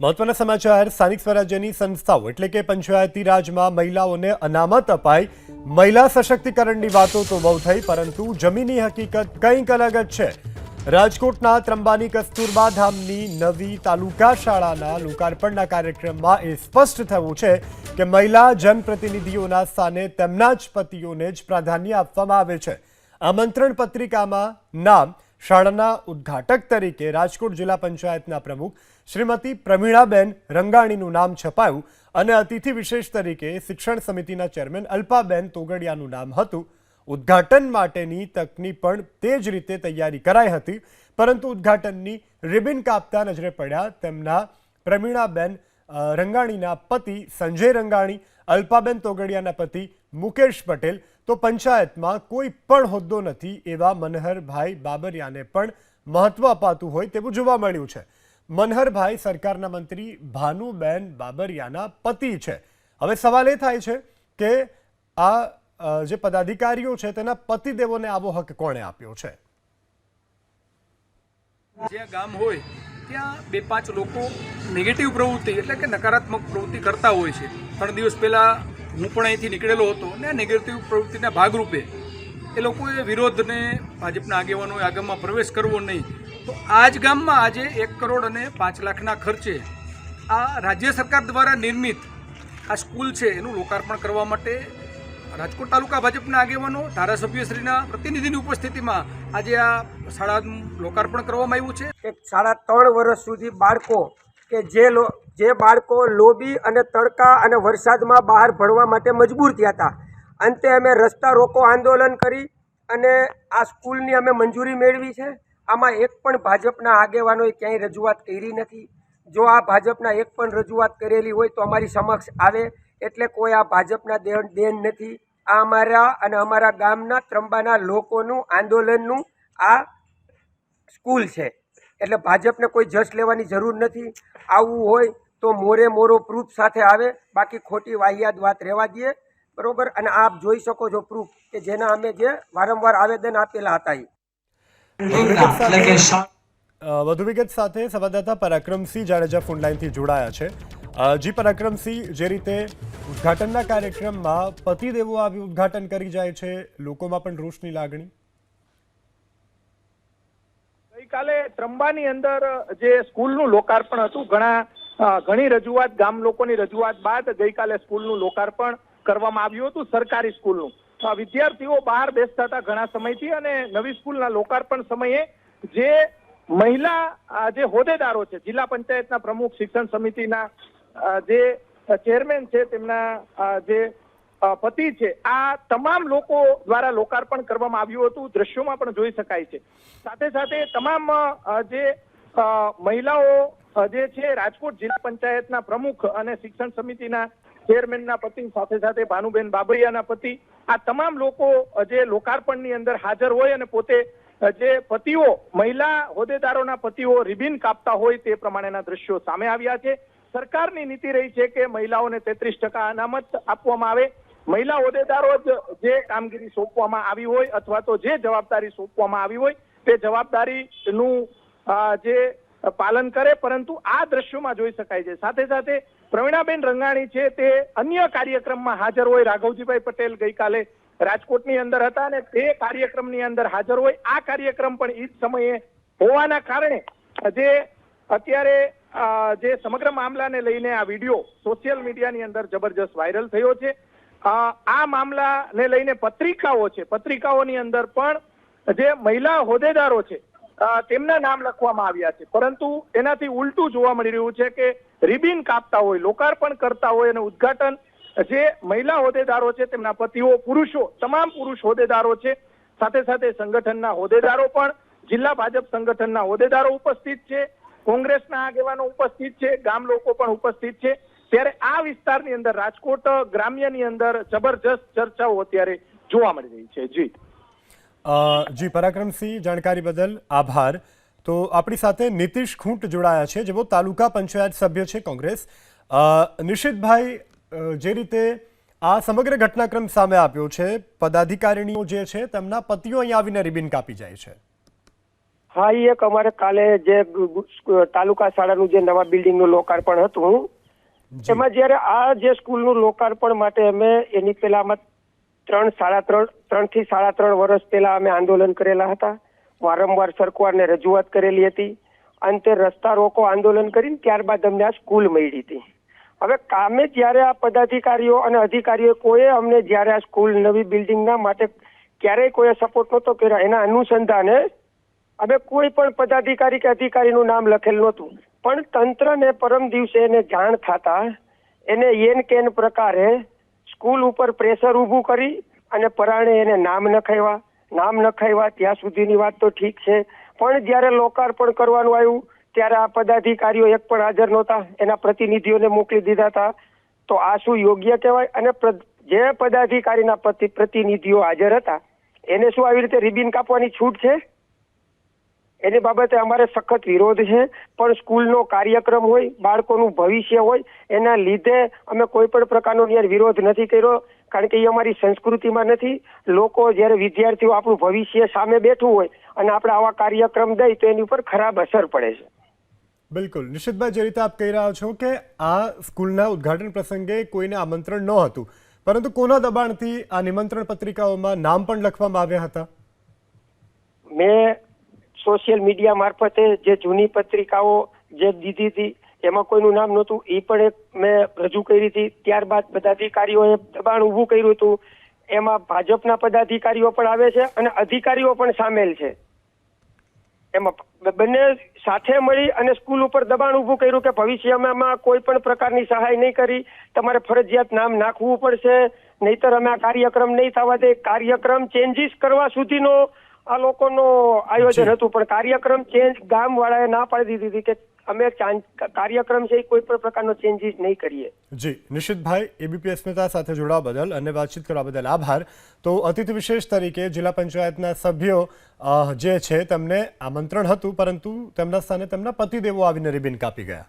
મહત્વના સમાચાર, સ્થાનિક સ્વરાજ્યની સંસ્થાઓ એટલે કે પંચાયતી રાજમાં મહિલાઓને અનામત અપાઈ. મહિલા સશક્તિકરણની વાતો તો બહુ થઈ, પરંતુ જમીની હકીકત કંઈક અલગ જ છે. રાજકોટના ત્રંબાની કસ્તુરબા ધામની નવી તાલુકા શાળાના લોકાર્પણના કાર્યક્રમમાં એ સ્પષ્ટ થયું છે કે મહિલા જનપ્રતિનિધિઓના સ્થાને તેમના જ પતિઓને જ પ્રાધાન્ય આપવામાં આવે છે. આમંત્રણ પત્રિકામાં નામ શાળાના ઉદ્ઘાટક તરીકે રાજકોટ જિલ્લા પંચાયતના પ્રમુખ શ્રીમતી પ્રમીણાબેન રંગાણીનું નામ છપાયું અને અતિથિ વિશેષ તરીકે શિક્ષણ સમિતિના ચેરમેન અલ્પાબેન તોગડિયાનું નામ હતું. ઉદ્ઘાટન માટેની તકની પણ તે જ રીતે તૈયારી કરાઈ હતી, પરંતુ ઉદ્ઘાટનની રિબિન કાપતા નજરે પડ્યા તેમના પ્રમીણાબેન રંગાણીના પતિ સંજય રંગાણી, અલ્પાબેન તોગડિયાના પતિ મુકેશ પટેલ તો પંચાયતમાં કોઈ પણ હોદ્દો નથી એવા મનહરભાઈ બાબરિયાને પણ મહત્વ અપાતું હોય તેવું જોવા મળ્યું છે. મનહરભાઈ સરકારના મંત્રી ભાનુબેન બાબરિયાના પતિ છે. હવે સવાલ એ થાય છે કે આ જે પદાધિકારીઓ છે તેના પતિદેવોને આવો હક કોણે આપ્યો છે? જ્યાં ગામ હોય, ત્યાં બે પાંચ લોકો નેગેટિવ પ્રવૃત્તિ એટલે કે નકારાત્મક પ્રવૃત્તિ કરતા હોય છે. ત્રણ દિવસ પહેલાં હું પણ અહીંથી નીકળેલો હતો ને આ નેગેટિવ પ્રવૃત્તિના ભાગરૂપે એ લોકોએ વિરોધને ભાજપના આગેવાનોએ આ ગામમાં પ્રવેશ કરવો નહીં. તો આ જ ગામમાં આજે એક કરોડ અને પાંચ લાખના ખર્ચે આ રાજ્ય સરકાર દ્વારા નિર્મિત આ સ્કૂલ છે એનું લોકાર્પણ કરવા માટે રાજકોટ તાલુકા ભાજપના આગેવાનો, ધારાસભ્યશ્રીના પ્રતિનિધિની ઉપસ્થિતિમાં આજે આ શાળાનું લોકાર્પણ કરવામાં આવ્યું છે. એક સાડા ત્રણ વર્ષ સુધી બાળકો કે જે લો, જે બાળકો લોબી અને તડકા અને વરસાદમાં બહાર ભણવા માટે મજબૂર થયા હતા. અંતે અમે રસ્તા રોકો આંદોલન કરી અને આ સ્કૂલની અમે મંજૂરી મેળવી છે. આમાં એક પણ ભાજપના આગેવાનોએ ક્યાંય રજૂઆત કરી નથી. જો આ ભાજપના એક પણ રજૂઆત કરેલી હોય તો અમારી સમક્ષ આવે, એટલે કોઈ આ ભાજપના દેણ દેન નથી. આ અમારા અને અમારા ગામના ત્રંબાના લોકોનું આંદોલનનું આ સ્કૂલ છે. એટલે ભાજપને કોઈ જશ લેવાની જરૂર નથી. આવવું હોય તો મોરે મોરો પ્રૂફ સાથે આવે. બાકી ખોટી વાહિયાત વાત રહેવા દઈએ. બરોબર? અને આપ જોઈ શકો છો પ્રૂફ કે જેના અમે જે વારંવાર આવેદન આપેલા હતા વધુ વિગત સાથે સંવાદદાતા પરાક્રમસિંહ જાડેજા ફોનલાઈનથી જોડાયા છે. જી પરાક્રમસિંહ, જે રીતે ઉદ્ઘાટનના કાર્યક્રમમાં પતિદેવો આવી ઉદ્ઘાટન કરી જાય છે, લોકોમાં પણ રોષની લાગણી. ગઈકાલે ત્રંબાની અંદર જે સ્કૂલનું લોકાર્પણ હતું, ઘણા ઘણી રજૂઆત, ગામ લોકોની રજૂઆત બાદ ગઈકાલે સ્કૂલનું લોકાર્પણ કરવામાં આવ્યું હતું, સરકારી સ્કૂલનું. વિદ્યાર્થીઓ બહાર બેસતા હતા ઘણા સમયથી અને નવી સ્કૂલના લોકાર્પણ સમયે જે મહિલા જે હોદ્દેદારો છે, જિલ્લા પંચાયતના પ્રમુખ, શિક્ષણ સમિતિના જે ચેરમેન છે, તેમના જે પતિ છે. આ તમામ લોકો દ્વારા લોકાર્પણ કરવામાં આવ્યું હતું. દ્રશ્યોમાં પણ જોઈ શકાય છે. સાથે સાથે તમામ જે મહિલાઓ જે છે, રાજકોટ જિલ્લા પંચાયતના પ્રમુખ અને શિક્ષણ સમિતિના ચેરમેનના પતિ, સાથે સાથે ભાનુબેન બાબરિયાના પતિ, આ તમામ લોકો જે લોકાર્પણની અંદર હાજર હોય અને પોતે જે પતિઓ, મહિલા હોદ્દેદારોના પતિઓ રિબિન કાપતા હોય તે પ્રમાણેના દ્રશ્યો સામે આવ્યા છે. સરકારની નીતિ રહી છે કે મહિલાઓને તેત્રીસ ટકા અનામત આપવામાં આવે. મહિલા હોદ્દેદારો જ કામગીરી સોંપવામાં આવી હોય અથવા તો જે જવાબદારી સોંપવામાં આવી હોય તે જવાબદારીનું અ, જે પાલન કરે પરંતુ આ દ્રશ્યોમાં જોઈ શકાય છે. સાથે સાથે પ્રવીણાબેન રંગાણી છે તે અન્ય કાર્યક્રમમાં હાજર હોય. રાઘવજીભાઈ પટેલ ગઈકાલે રાજકોટની અંદર હતા અને તે કાર્યક્રમની અંદર હાજર હોય. આ કાર્યક્રમ પણ ઈ જ સમયે હોવાના કારણે જે અત્યારે જે સમગ્ર મામલાને લઈને આ વીડિયો સોશિયલ મીડિયાની અંદર જબરજસ્ત વાયરલ થયો છે. આ મામલાને લઈને પત્રિકાઓ છે. પત્રિકાઓની અંદર પણ જે મહિલા હોદ્દેદારો છે તેમના નામ લખવામાં આવ્યા છે. પરંતુ એનાથી ઉલટું જોવા મળી રહ્યું છે કે રિબિન કાપતા હોય, લોકાર્પણ કરતા હોય અને ઉદ્ઘાટન જે મહિલા હોદ્દેદારો છે, તેમના પતિઓ, પુરુષો, તમામ પુરુષ હોદ્દેદારો છે, સાથે સાથે સંગઠનના હોદ્દેદારો પણ, જિલ્લા ભાજપ સંગઠનના હોદ્દેદારો ઉપસ્થિત છે, કોંગ્રેસના આગેવાનો ઉપસ્થિત છે, ગામ લોકો પણ ઉપસ્થિત છે. ત્યારે આ વિસ્તારની અંદર રાજકોટ ગ્રામ્યની અંદર જબરજસ્ત ચર્ચાઓ અત્યારે જોવા મળી રહી છે. જી. અ, જી પરાક્રમસિંહ જાણકારી બદલ આભાર. તો આપણી સાથે નીતિશ ખૂંટ જોડાયા છે જેઓ તાલુકા પંચાયત સભ્ય છે કોંગ્રેસ. અ, નિશિતભાઈ જે રીતે આ સમગ્ર ઘટનાક્રમ સામે આવ્યો છે પદાધિકારીણીઓ જે છે તેમના પતિઓ અહીંયા આવીને રિબિન કાપી જાય છે. હા એ એક અમારે કાલે જે તાલુકા શાળાનું જે નવા બિલ્ડિંગનું લોકાર્પણ હતું એમાં જયારે આ જે સ્કૂલનું લોકાર્પણ માટે અમે એની પહેલામાં ત્રણ સાડા ત્રણ ત્રણથી સાડા ત્રણ વર્ષ પહેલા અમે આંદોલન કરેલા હતા. વારંવાર સરકારને રજૂઆત કરેલી હતી. અંતે રસ્તા રોકો આંદોલન કરીને ત્યારબાદ અમને આ સ્કૂલ મળી હતી. હવે કામે જ્યારે આ પદાધિકારીઓ અને અધિકારીઓ કોઈએ અમને જ્યારે આ સ્કૂલ નવી બિલ્ડિંગના માટે ક્યારેય કોઈએ સપોર્ટ નહોતો કર્યો, એના અનુસંધાને અમે કોઈ પણ પદાધિકારી કે અધિકારીનું નામ લખેલ નહોતું. પણ તંત્રને પરમ દિવસે એને જાણ થતા એને એન કેન પ્રકારે સ્કૂલ ઉપર પ્રેશર ઊભું કરી અને પરાણે એને નામ નખાવ્યા. નામ નખાવ્યા, ત્યાં સુધીની વાત તો ઠીક છે. પણ જ્યારે લોકાર્પણ કરવાનું આવ્યું, ત્યારે આ પદાધિકારીઓ એક પણ હાજર નહોતા. એના પ્રતિનિધિઓને મોકલી દીધા હતા. તો આ શું યોગ્ય કહેવાય? અને જે પદાધિકારીના પ્રતિનિધિઓ હાજર હતા, એને શું આવી રીતે રિબિન કાપવાની છૂટ છે? એની બાબતે અમારે સખત વિરોધ છે. પણ સ્કૂલનો કાર્યક્રમ હોય બાળકોનું ભવિષ્ય હોય એના લીધે અમે કોઈ પણ પ્રકારનો ન્યાય વિરોધ નથી કર્યો. કારણ કે એ અમારી સંસ્કૃતિમાં નથી. લોકો જ્યારે વિદ્યાર્થીઓ આપણું ભવિષ્ય સામે બેઠું હોય અને આપણે આવા કાર્યક્રમ દઈ તો એની ઉપર ખરાબ અસર પડે છે. બિલકુલ. નિશિતભાઈ જે રીતે આપ કહી રહ્યા છો કે આ સ્કૂલના ઉદ્ઘાટન પ્રસંગે કોઈને આમંત્રણ ન હતું પરંતુ કોના દબાણથી આ નિમંત્રણ પત્રિકાઓમાં નામ પણ લખવામાં આવ્યા હતા? મેં સોશિયલ મીડિયા મારફતે જે જૂની પત્રિકાઓ જે દીધી હતી, એમાં કોઈનું નામ નહોતું એ પણ એક મેં રજૂ કરી હતી. ત્યારબાદ પદાધિકારીઓએ દબાણ ઊભું કર્યું હતું. એમાં ભાજપના પદાધિકારીઓ પણ આવે છે અને અધિકારીઓ પણ સામેલ છે. એમાં બંને સાથે મળી અને સ્કૂલ ઉપર દબાણ ઊભું કર્યું કે ભવિષ્યમાં કોઈ પણ પ્રકારની સહાય નહીં કરી. તમારે ફરજિયાત નામ નાખવું પડશે. નહીતર અમે આ કાર્યક્રમ નહીં થવા દે. કાર્યક્રમ ચેન્જીસ કરવા સુધીનો આ લોકોનો આયોજન હતું પણ કાર્યક્રમ ચેન્જ ગામ વાળાએ ના પાડી દીધી હતી કે અમે કાર્યક્રમ છે કોઈ પણ પ્રકારનો ચેન્જીસ નહીં કરીએ. જી નિશિતભાઈ એબીપી અસ્મિતા સાથે જોડાવા બદલ અને વાતચીત કરવા બદલ આભાર. તો અતિથિ વિશેષ તરીકે જિલ્લા પંચાયતના સભ્યો જે છે તેમને આમંત્રણ હતું પરંતુ તેમના સ્થાને તેમના પતિદેવો આવીને રિબિન કાપી ગયા.